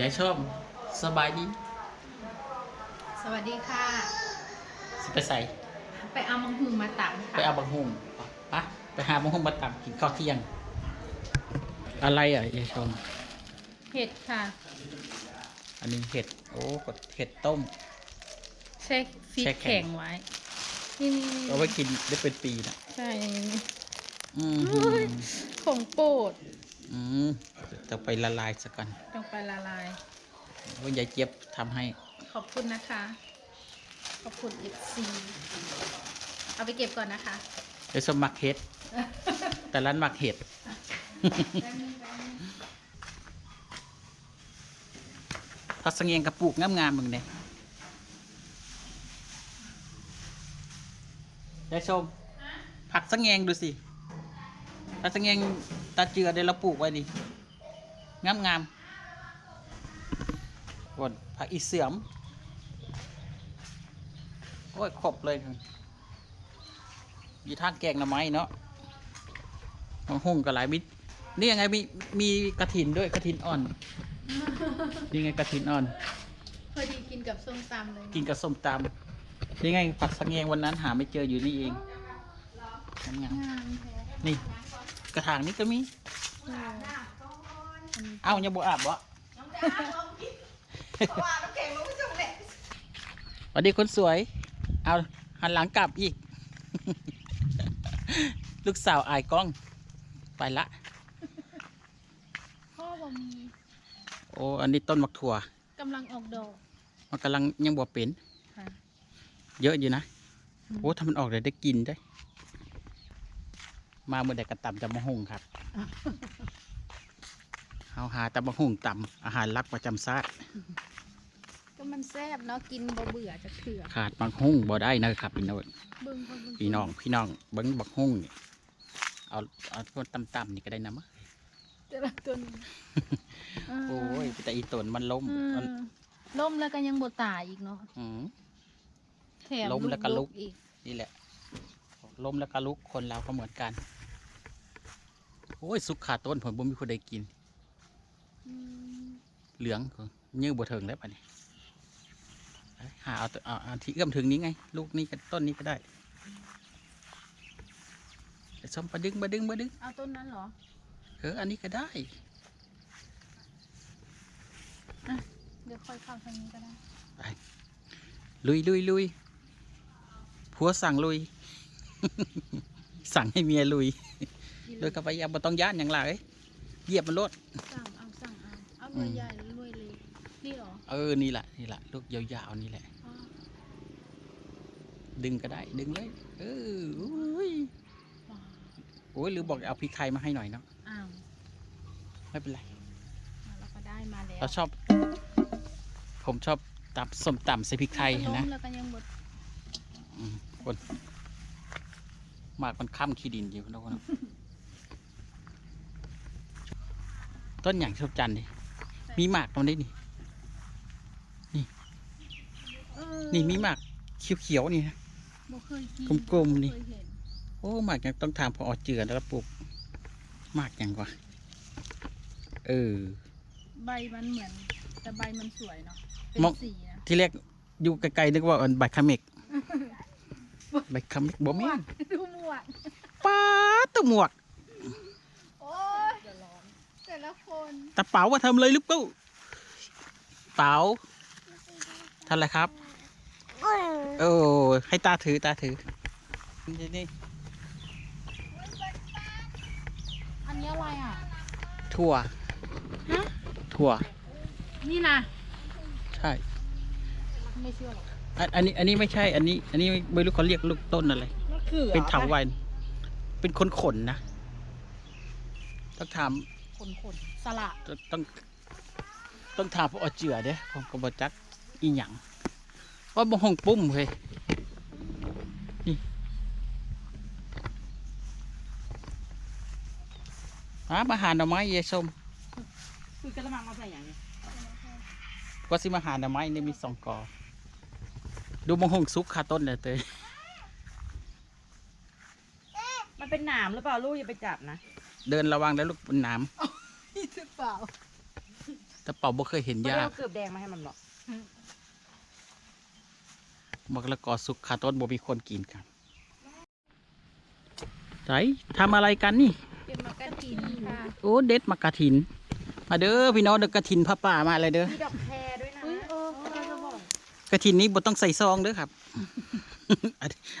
ยายชอบสบายดี สวัสดีค่ะ สิไปใส่ ไปเอามังหุงมาตำค่ะ ไปเอาบังหุ่งปะไปหาบังหุ่งมาตำกินข้าวเที่ยง อะไรอะยายชม เห็ดค่ะ อันนี้เห็ด โอ้กดเห็ดต้ม แช่ฟีดแช่แข็แข็งงไว้นี่นี่เอาไว้กินได้เป็นปีนะใช่อืมโอ้ยของโปรดอืม จะไปละลายสักก่อนต้องไปละลายว่ายายเจี๊ยบทำให้ ขอบคุณนะคะ ขอบคุณเอฟซีเอาไปเก็บก่อนนะคะยายสมมักเห็ด แต่ร้านมักเห็ดพักสังเงียงกระปุกงามๆมึงเนี่ยยายชม ผักสังเงียงดูสิผักสังเงียงตาเจือเดี๋ยวเราปลูกไว้ดิ งามๆก่อนผักอีเสื่อมโอ้ยครบเลยครับมีทางแกงหน่อไม้เนาะมังหุ่งกับหลายมิตรนี่ยังไงมีมีกระถินด้วยกระถินอ่อน นี่ไงกระถินอ่อน พอดีกินกับส้มตำเลยกินกับส้มตำนี่ไงผักสังเงงวันนั้นหาไม่เจออยู่นี่เองงามงามแท้ๆนี่กระถางนี้ก็มีโอ้ เอ้ายังบ่อาบบ่สวัสดีคนสวย เอาหันหลังกลับอีก ลูกสาวอายกล้อง ไปละ พ่อบ่มีโอ้อันนี้ต้นมักถั่ว กำลังออกดอก มันกำลังยังบ่เป็น ค่ะ เยอะอยู่นะ อืม โอ้ถ้ามันออกเลยได้กินได้ มาเมื่อใดกระตำตำมะฮุงครับ เอาหาตำมะฮุงตำอาหารรักประจำชาติก็มันแซ่บเนาะกินบ่เบื่อจะเถื่อขาดบักฮุงบ่ได้นะครับพี่น้องเบิ่งเบิ่งเบิ่งพี่น้องพี่น้องเบิ้งบักฮุงนี่เอาเอาคนตำๆนี่ก็ได้นะมะแต่ละตัวนี้โอ้ยแต่อีตนมันล้มอืมมันล่มแล้วก็ยังบ่ตายอีกเนาะอืม แถมล้มแล้วก็ลุก อีกนี่แหละล้มแล้วก็ลุกคนเราก็เหมือนกัน โอ้ยสุกขาต้นผมบ่มีคนใดกินอืม เหลืองยื้อบัวเทิงแล้วปะเนี่ยหาเอาตัวเอาเอาที่เอื้อมถึงนี้ไง ลูกนี้กับต้นนี้ก็ได้ไอ้ส้มปลาดึงปลาดึงปลาดึง เอาต้นนั้นเหรอ เออ อันนี้ก็ได้ เดี๋ยวค่อยเข้าทางนี้ก็ได้ลุยลุยลุยผัวสั่งลุย สั่งให้เมียลุย โดยกับไปยาบ่ต้องย่านอย่างไรเหยียบมันรถ สั่งเอาสั่งเอาเอาหอืน่วยมใหญ่หรือหน่วยเล็กนี่เหรอ เออ นี่แหละ นี่แหละ ลูกยาวๆ นี่แหละอ๋อดึงก็ได้ ดึงเลย เอออุ้ยว้าวโอ้ยหรือบอกเอาพริกไทยมาให้หน่อยเนาะ อ้าว ไม่เป็นไรอะเราก็ได้มาแล้ว เราชอบ ผมชอบตับส้มตำใส่พริกไทยล้มนะแล้วก็ยังบดอืมคนหมากมันค้ำขี้ดินอยู่นะคนต้นอย่างชอบจันทร์ดิ มีหมากตรงนี้นี่เออนี่มีหมากเขียวๆนี่นะบ่เคยกินกลมๆนี่บ่เคยเห็นโอ้หมากยังต้องถามพออเจือแล้วก็ปลูกหมากยังกว่า เออ ใบมันเหมือนแต่ใบมันสวยเนาะเป็นมองสีนะที่แรกอยู่ไกลๆนึกว่าอันใบคาเมกใบคาเมกบ่แม่นดูหมวกป้าดตัวหมวกโอ้ยแต่ ละคนตะเป๋าว่าทำเลยลูกเป้าเป๋าท่านอะไรครับ โอ้ให้ตาถือตาถือนี่นี่อันนี้อะไรอะ ถั่วฮะถั่ว นี่นะใช่ ไม่เชื่อหรอกอันอันนี้อันนี้ไม่ใช่ อันนี้ อันนี้ไม่รู้เขาเรียกลูกต้นอะไร มะเขือเป็นเถาวันเป็นขนขนๆนะต้องถาม ขนขนๆสละต้องต้องถามพวกเอาเจือเด้ผมก็บจักอีหยังว่าบ่ห้องปุ้มเฮ้ยนี่หามาหาหน่อไม้ยายส้มคือกระมังมาใส่อย่างนี้ว่าสิมาหาหน่อไม้นี่มีสองกอดูมงหงซุกคาต้นเลยเตยมันเป็นหนามหรือเปล่าลูกอย่าไปจับนะ เดินระวังแล้วลูกบนน้นี่หรือเปล่าแต่เป่าบ่เคยเห็นไม่ยาได้เอาเกือบแดงมาให้มันหรอกมะละกอสุกขาต้นบ่มีคนกินครับไหนทำอะไรกันนี่เก็บมากระถินค่ะโอ้เด็ดมากระถิน มาเด้อพี่น้องเด้อกระถินพระป่ามาเลยเด้อมีดอกแครด้วยนะอุ้ยเออเราจะบอกกระถินนี้บ่ต้องใส่ซองเด้อครับ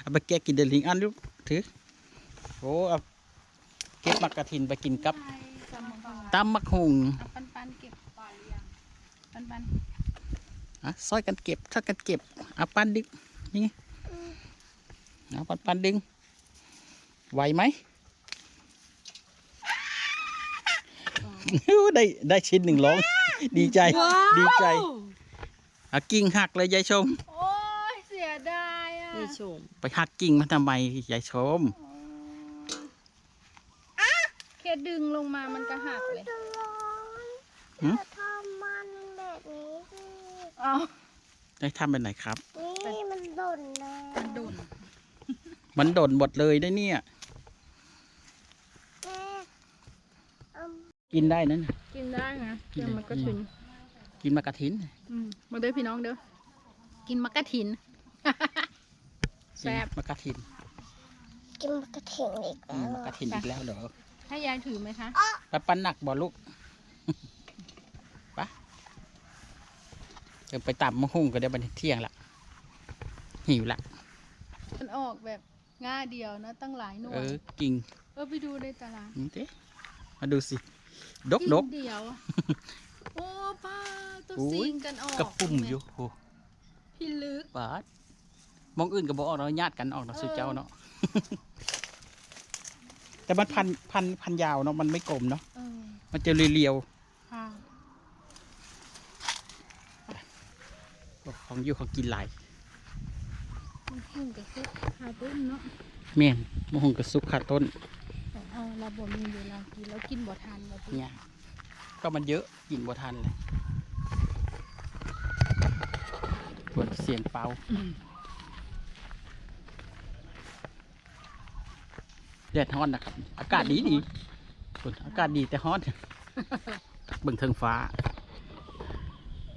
เอาไปแกะกินเดลิงอันลูกถือโอ้เอา เก็บมากระถินไปกินกับใช่จำมังกรตำมักหุงเอาปันปันๆเก็บปลาหรือยังปันปันอะซอยกันเก็บซอยกันเก็บเอาปันดึงนี่ไงเอาปันปันดึงไหวไหมได้ได้ชิ้นหนึ่งร้อง ดีใจ ดีใจอากิ่งหักเลยยายชม โอ้ยเสียดายอะ นี่ชม ไปหักกิ่งมาทำไมยายชมแค่ดึงลงมามันก็หักเลยหืม จะทำมันแบบนี้สิเอาได้ทำเป็นไหนครับ นี่มันหล่นนะมันดุนมันโดนหมดเลยได้เนี่ย แม่เอากินได้นั่นกินได้นะเดี๋ยวมันก็ถึงกินมากระถินอืมมาเด้อพี่น้องเด้อกินมะกะถิน แซ่บมากระถินกินกระเทียมอีกอืแล้มวมากระถินอีกแล้วเหรอ ให้ยายถือไหมคะไปปั้นหนักบ่ลูกไปเดี๋ยวไปตำมะฮุ่งก็เดี๋ยวบันเที่ยงละหิวละมันออกแบบง่าเดียวนะ ตั้งหลายหน่วเอยอกิ่งเออไปดูในตลาดนี่เต้มาดูสิ ดกดกงเดียว โอ้ป้าตัวอุ้ยซิงกันออกกระปุ่มอยู่โอ้พี่ลึก บาดมองอื่นก็บอกออกเนาะญาติกันออกเนาะสุเจ้าเนาะ แต่มันพันพันพันยาวเนาะมันไม่กลมเนาะเออมันจะเรียวค่ะๆของอยู่ของกินหลายมันขึ้นกับซุปคาต้นเนาะเมียนมะฮุ่งกับซุปขาต้นแต่เอาเราบ่มีเวลากินแล้วกินบ่ทันเราเนี่ย ก็มันเยอะกินบ่ทันเลยปวดเสียงเป่า แดดฮ้อนนะครับ อากาศดีดีฝนอากาศดีแต่ฮ้อนเบิ่งเทิงฟ้า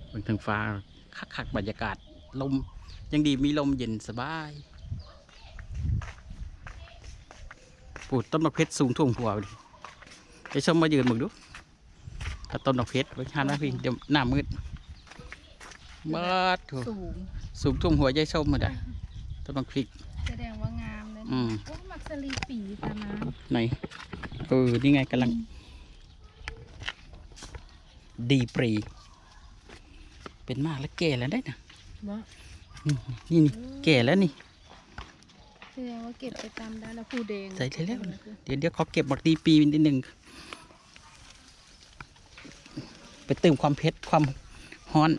เบิ่งเทิงฟ้า คักคักๆบรรยากาศลม ยังดีมีลมเย็นสบายปลูกต้นมะเพชรสูงท่วมหัวดิไปชมมายืนมึงดูถ้าต้นมะเพชรไว้ข้างหน้าพี่เดี๋ยวหน้ามืดเบิดโถ่สูงสูงท่วมหัวยายชมมาได้ต้นมะพริกแสดงว่างามเลย อืมโอ้มักสลีปีตาน้ไหนเออนี่ไงกำลัง ดีปรี เป็นมากแล้วแก่แล้วได้นะำว่านี่นี่แก่แล้วนี่แสดงว่าเก็บไปตามได้แล้วผู้แดงใส่เร็วๆนะเดี๋ยวเดี๋ยวขอเก็บบักดีปีนิดหนึ่งไปเติมความเผ็ดความฮ้อน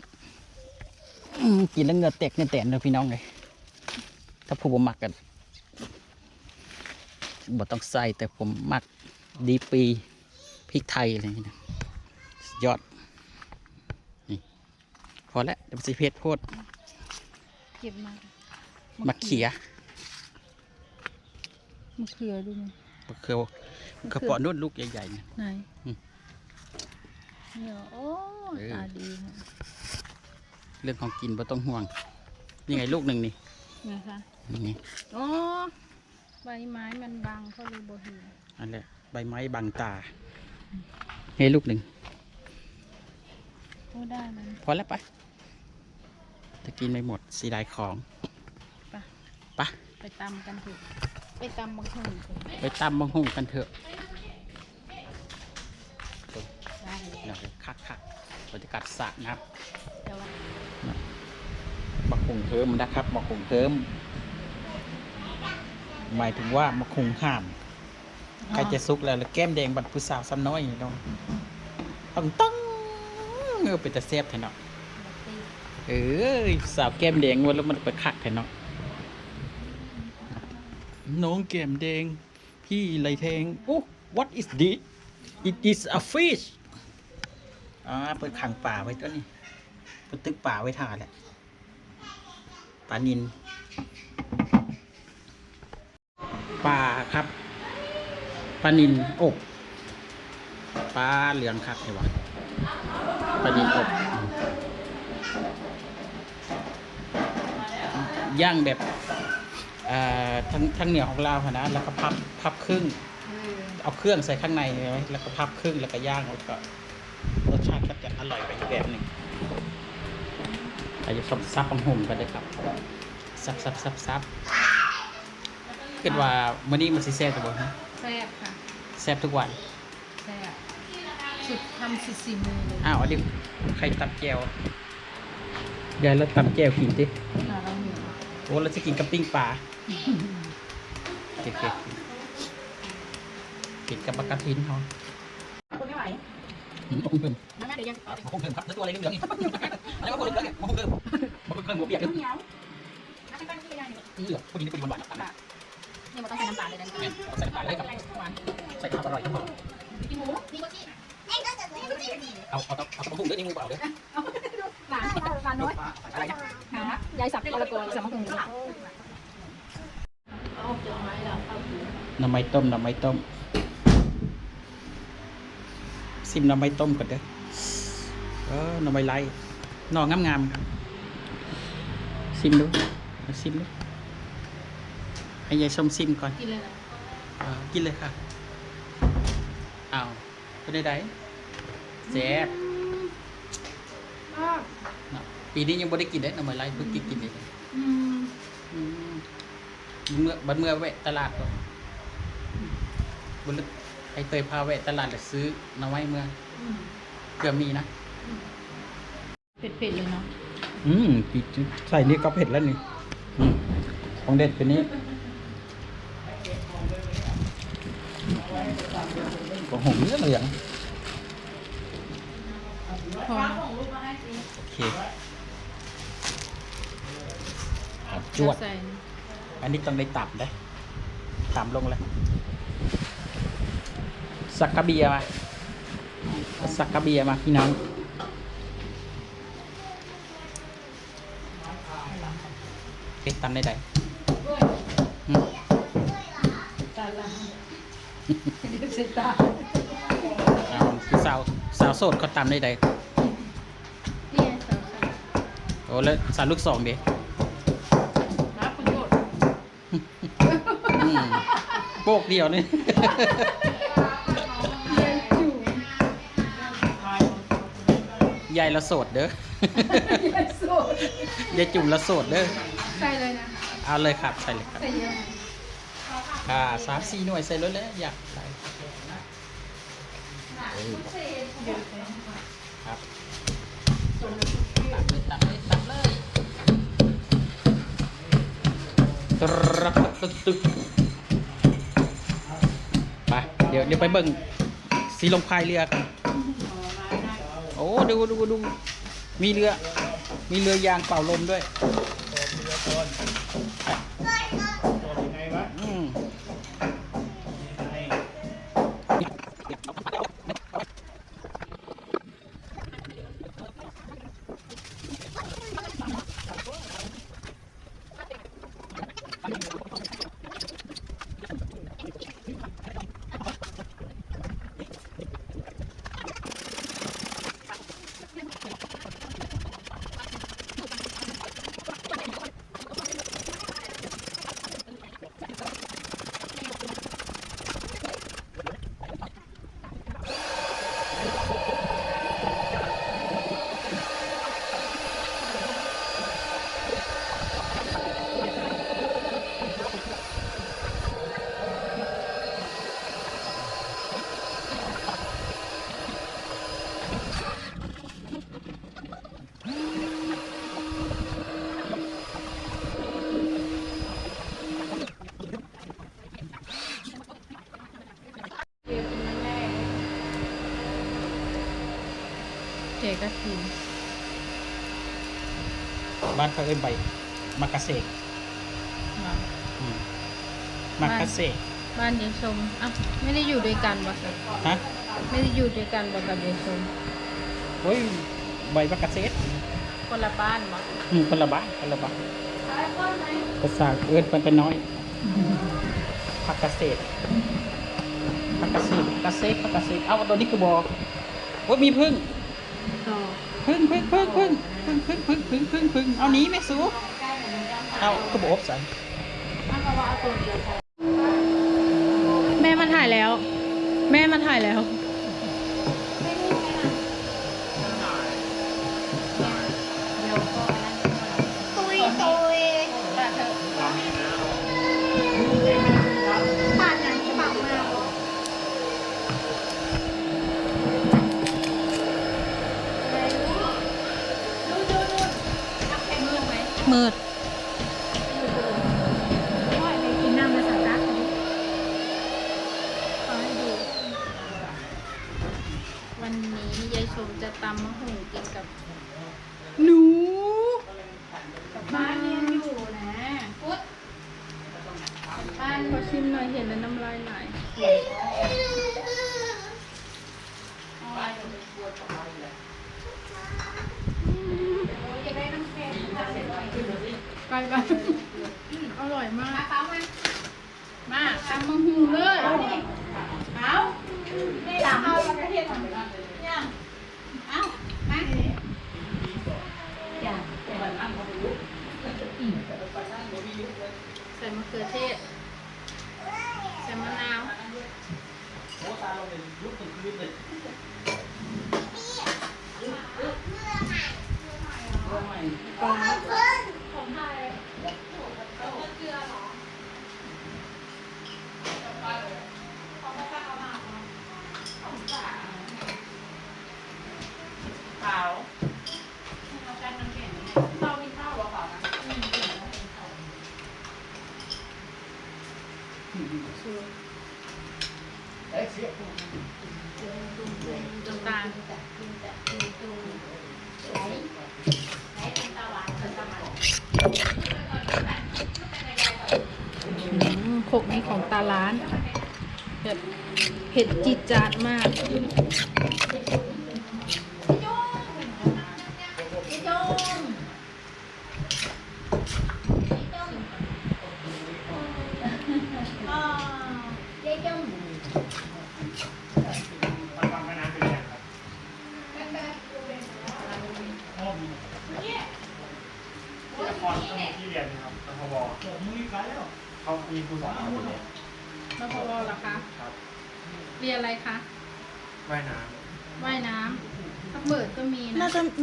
อืมกินแล้วเหงือแตกเหงือแตนเลยพี่น้องเลยถ้าผมบ่มักกัน บ่ต้องใส่แต่ผมมักดีปีพริกไทยอะไรอย่างนี้นะสุดยอด นี่ พอแล้วเดี๋ยวมันสิเผ็ดโพดเก็บมามะเขียมะเขือดูมั้ยมะเขือมะเขือเปาะนุ่นลูกใหญ่ๆนะไหนอืมเนี่ยโอ้เออตาดีนะเรื่องของกินบ่ต้องห่วง นี่ไงลูกหนึ่งนี่ไงคะนี่ไงอ๋อ ใบไม้มันบังเขาเลยบ่เห็นอันแหละใบไม้บังตาให้ลูกหนึ่งโอ้ได้มันพอแล้วไปจะกินไม่หมดสีดายของไปไปะไปตำกันเถอะไปตำบางคนเถอะไปตำบังหุ่งกันเถอะได้เดี๋ยวคักคักๆบรรยากาศสระนะครับแต่ว่าบักหุ่งเทิมนะครับบักหุ่งเทิม หมายถึงว่าบักหุ่งห้ามใครจะซุกแล้วแล้วแก้มแดงบัดผู้สาวซ้ำน้อยนี่น้องต้องต้องเออเป็นตะเซฟแทนเนาะเออสาวแก้มแดงวันแล้วมันไปคักแทนเนาะน้องแก้มแดง พี่ไหลแทงโอ้ what is this it is a fish อ่าเปิดขังป่าไว้ตัวนี้เปิดตึกป่าไว้ท่าแหละปลานิน ปลาครับปลานินอบปลาเหลืองคักเลยวะปลานิลอบย่างแบบทั้งทั้งเหนียวของเราวค่ะนะแล้วก็พับพับครึ่ง เอาเครื่องใส่ข้างในใช่ไหมแล้วก็พับครึ่งแล้วก็ย่างแล้วก็รสชาติก็จะอร่อยไปอีกแบบหนึ่งอาจจะซับซับปังหุ่มกันเลยครับ ซับซับซับซับ คิดว่ามื้อนี้มันสิแซ่บตัวบ่ฮะแซ่บค่ะแซ่บทุกวัน แซ่บสุดทำสุดสีมือเลยอ้าวอันนี้ใครตับแจวยายแล้วตำแจวกินสิเราเราหิวโอ้เราจะกินกับปิ้งปลาเก็บๆกินกับปลากระทินเขาคนไม่ไหวอืมมะฮุ่งเพิ่มนั่นแม่เดี๋ยวยังมะฮุ่งเพิ่มครับแล้วตัวอะไรเหลืองๆนี่อะไรวะคนเหลืองๆเนี่ยมะฮุ่งเพิ่มมะฮุ่งเพิ่มหัวเปียกเหเลยนียวแล้วก็ตั้งที่ไม่ได้เนี่ยเหลืองพอดีนี่พอดีหวานๆนะเนี่มันต้องใส่น้ำตาลเลยนะเนี่ยใส่น้ำตาลเลยกับใส่ข้าวอร่อยครับผมกินหมูนี่ก็ที่เอาเอาเอาเอามะฮุ่งเด้อนี่งูเปล่าเด้อหวานหวานน้อยอะไรนะค่ะยายสับมะละกอสับมะกรูดหน้ำไม้ต้มน้ำไม้ต้มซิมน้ำไม้ต้มก่อนเด้อเออน้ำไม้ไล่น่องงามๆครับซิมดูซิมดู ให้ยายส้มซิมก่อน กินเลยนะอ่ากินเลยค่ะอ้าวเป็นไดไดแซ่บเนาะปีนี้ยังบ่ได้กินเด้หน้ำไม้ไล่เพิ่งกินกินเองอืมอืมเมื่อบัดเมื่อแวะตลาดก่อนบนไอเตยพาแวะตลาดแล้วซื้อหน้ำไม้เมื่ออืมเกือบมีนะเผ็ดๆเลยเนาะ อืมปีใส่นี่ก็เผ็ดแล้วนี่อืมของเด็ดเป็นนี้ ของหงเหลืองเหลืองพอโอเคอะจวด ใส่อันนี้ต้องได้ต่ำได้ต่ำลงเลยสักกะเบียมาสักกะเบียมาพี่น้องเอ๊ะตำได้ไดอืมใส่ตาเอาคือสา วสาวโสดเขาตำได้ไดนี่ไงใส่ใส่โอ้แล้วสาวลูกสองเด้รับคุณโยชน์อืมโปกเดียวนี่ยายละโสดเด้อยายจุ่มละโสดเด้อ ใส่เลยนะเอาเลยครับใส่เลยครับ ใส่เยอะอ่าสามสี่หน่วยใส่เลยเลยอยากใส่เออ ครับตักเลยตักเลยตักเลยตรักตึกตึกไปเดี๋ยวเดี๋ยวไปเบิ่งสีลมพายเรือกันโอ้ดูดูดูมีเรือ มีเรือยางเป่าลมด้วยอืม เจก็คือบ้านเขาเอ้ยใบมากาเซกอืมมากาเซกบ้านเยายชมอะไม่ได้อยู่ด้วยกันบ่คะฮะไม่ได้อยู่ด้วยกันบ่กับเยายชมโอ้ยใบมากาเซกคนละบ้านบ่อืมคนละบ้านคนละบ้านภาษาเอิ้นมันเป็นน้อยผักกาเซกผักกาเซกกาเซกผักกาเซกเอาตัวนี้คือบอโอ้ยมีพึ่ง ต่อ พึ่งพึ่งพึ่งพึ่ง พึ่งพึ่งพึ่งพึ่งพึ่งพึ่งเอาหนี้ไม่สู้เอากระบอกใส่แม่มาถ่ายแล้ว แม่มาถ่ายแล้ว ตุยตุยผ่านยังฉบับมา มืด กินน้ำมาสักพัก ขอให้ดู วันนี้ยายชมจะตำมะหูกินกับ หนู บ้านเรียนอยู่นะ พุทธบ้านขอ ชิมหน่อยเห็นแล้วน้ำลายไหลไปไปอร่อยมาก มาตำมะหูเลยเอาเอากระเทียมยังเอามาใส่มะเขือเทศ มะนาวตาเราเป็นยุคตึกยุคตึกกอง ร้านแบบเผ็ดจิจาดมาก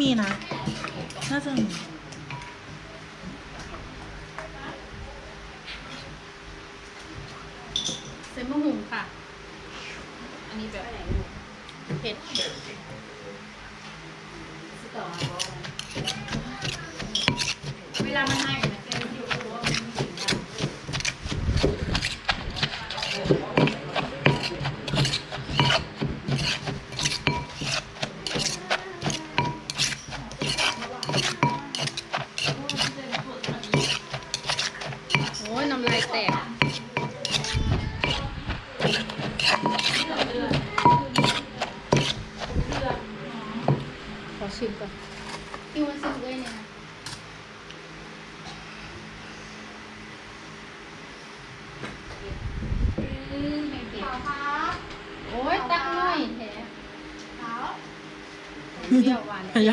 นี่น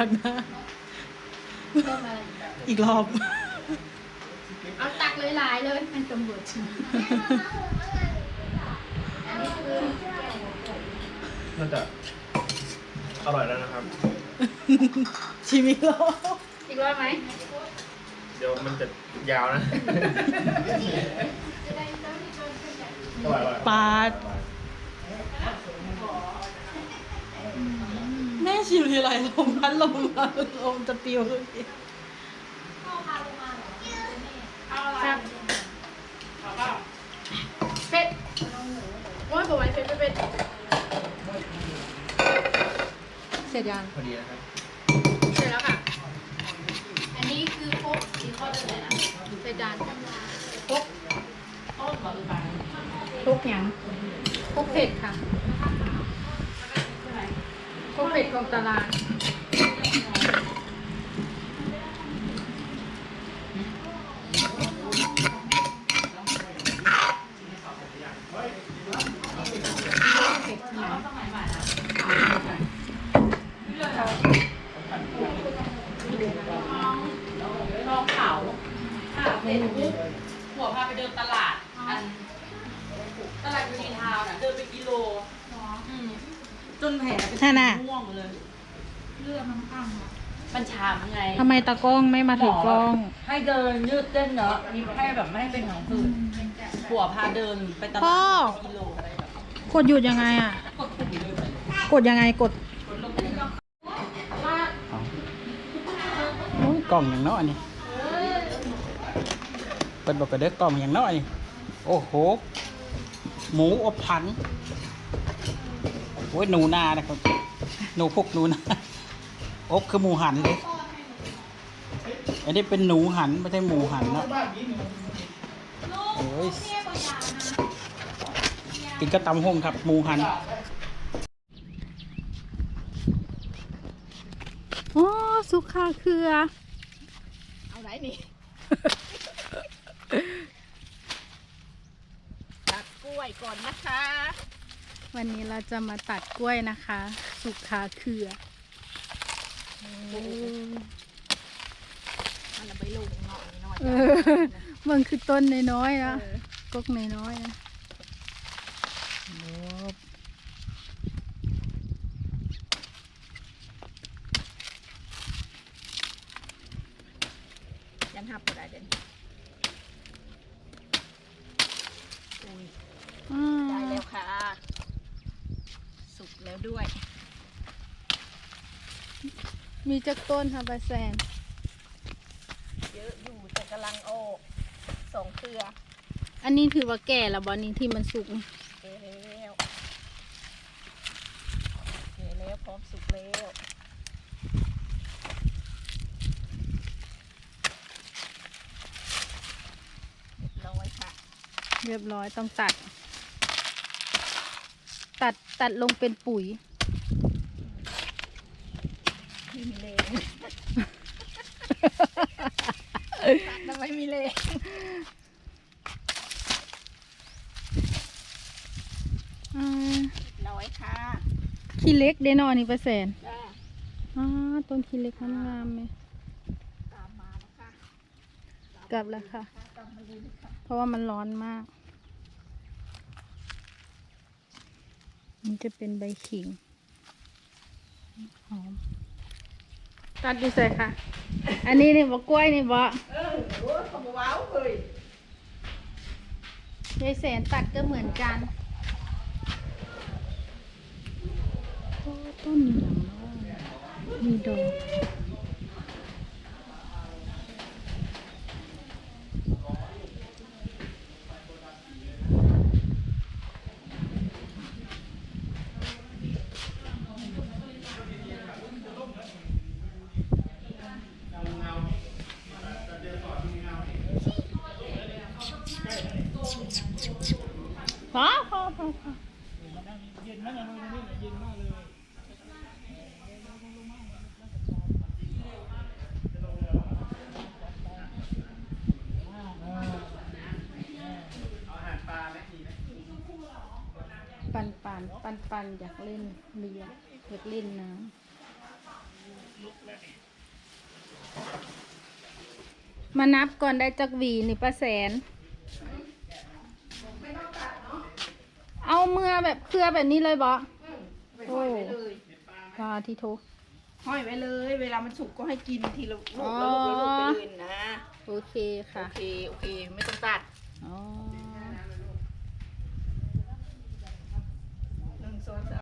ยวหวานพยักหน้า เพิ่มอะไรอีกรอบ เอาตักเลยหลายๆเลยเป็นตำรวจชิมอันนี้คือำน่าจะอร่อยแล้วนะครับ ชิมอีกรอบ อีกรอบไหมเดี๋ยวมันจะยาวนะ อร่อยอร่อยปาด แม่ชิมทีไรลมพัดลมมาลมจะปิวขึ้นอีกครับเผ็ดโอ้ยบอกไว้เผ็ดเผ็ดเสร็จยังพอดีนะครับเสร็จแล้วค่ะ อันนี้คือโคกสีข้อเดิมเลยนะเสร็จจานโคกโคกหยังโคกเผ็ดค่ะโค กเป็ดของตลาดเเสร็จปุ๊บหัวพาไปเดินตลาด อัน ตลาดยูนีทาวน์น่ะ เดินไปกิโลอืมจนแผลเป็น นั่นน่ะ ม่วงเลย เลือดมันข้างอะ มันชามไง ทำไม ตากล้องไม่มาถือกล้อง ให้เดินยืดเส้นเนาะนี่ให้แบบไม่ให้เป็นของผืดหัวพาเดินไปตลาดพ่อ กิโลอะไรแบบกดหยุดยังไงอะ กดปุ่มเลยกดยังไงกดโอ้ยกล่องอย่างน้อยนี่เปิดบอกกระเด้อกล่องอย่างน้อยนี่โอ้โห หมูอบถังโอ้ยหนูนานะครับ หนูพวกหนูนาอบคือหมูหันเลย อันนี้เป็นหนูหันไม่ใช่หมูหันนะโอ้ยกินก็ตำห้งครับหมูหันอ๋อสุขาเครือ เอาไหนนี่ตัดกล้วยก่อนนะคะ วันนี้เราจะมาตัดกล้วยนะคะ สุขาเครือ มันเอาไปลงเงาะนิดหน่อยเออมันคือต้นน้อยๆนะกกน้อยๆนะโอ้ยันหับก็ได้เด่นอ่าได้แล้วค่ะ สุกแล้วด้วย มีจักต้นค่ะปลาแซน เยอะอยู่แต่กำลังออกสอง เครืออันนี้ถือว่าแก่แล้วบอนี้ที่มันสุกนี่เอแล้วเอแล้วพร้อมสุกแล้วเรียบร้อยค่ะเรียบร้อยต้องตัด ตัดตัดลงเป็นปุ๋ย ไม่มีเลงทำไมมีเลง อ่า ร้อยค่ะ ขี้เล็กเดนอนี่ปลาแซนจ้าอ่าต้นขี้เล็กงามๆไหมตามมานะคะกลับแล้วค่ะ ตามมาดูนะคะเพราะว่ามันร้อนมากมันจะเป็นใบขิงหอมตัดดูใส่ค่ะ อันนี้นี่บอกกล้วยนี่บอกเออโอ้ยขบว้าวเลยยายแสนตัดก็เหมือนกันโอ้ ต้นอย่างน้อยมีดอกพอพอพอพอเย็นมากเลยเย็นมากเลย ปันปัน ปันปันอยากเล่นเรืออยากเล่นน้ำมานับก่อนได้จักหวีนี่ป้าแสน เอาเมื่อแบบเครือแบบนี้เลยบอห้อยไว้เลยปลาที่โทห้อยไว้เลย เวลามันสุกก็ให้กินทีละลูกอ๋อละลูกละลูกไปเลยนะ โอเคโอค่ะเค โอเค ไม่ต้องตัด